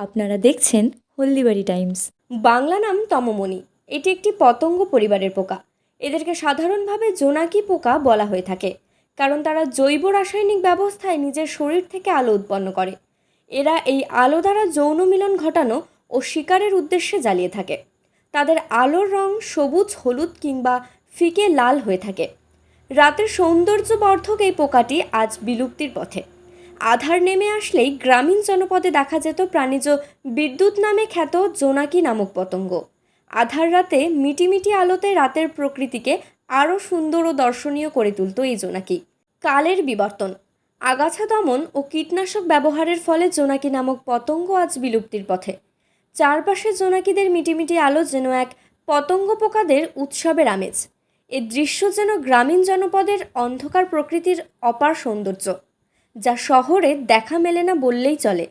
আপনারা দেখছেন হলদিবাড়ি টাইমস। বাংলা নাম তমমণি। এটি একটি পতঙ্গ পরিবারের পোকা। এদেরকে সাধারণভাবে জোনাকি পোকা বলা হয়ে থাকে, কারণ তারা জৈব রাসায়নিক ব্যবস্থায় নিজের শরীর থেকে আলো উৎপন্ন করে। এরা এই আলো দ্বারা যৌন মিলন ঘটানো ও শিকারের উদ্দেশ্যে জ্বালিয়ে থাকে। তাদের আলোর রং সবুজ, হলুদ কিংবা ফিকে লাল হয়ে থাকে। রাতের সৌন্দর্যবর্ধক এই পোকাটি আজ বিলুপ্তির পথে। আধার নেমে আসলেই গ্রামীণ জনপদে দেখা যেত প্রাণীজ বিদ্যুৎ নামে খ্যাত জোনাকি নামক পতঙ্গ। আধার রাতে মিটিমিটি আলোতে রাতের প্রকৃতিকে আরও সুন্দর ও দর্শনীয় করে তুলত এই জোনাকি। কালের বিবর্তন। আগাছা দমন ও কীটনাশক ব্যবহারের ফলে জোনাকি নামক পতঙ্গ আজ বিলুপ্তির পথে। চারপাশে জোনাকিদের মিটিমিটি আলো যেন এক পতঙ্গ পোকাদের উৎসবের আমেজ। এ দৃশ্য যেন গ্রামীণ জনপদের অন্ধকার প্রকৃতির অপার সৌন্দর্য। যা শহরে দেখা মেলে না বললেই চলে।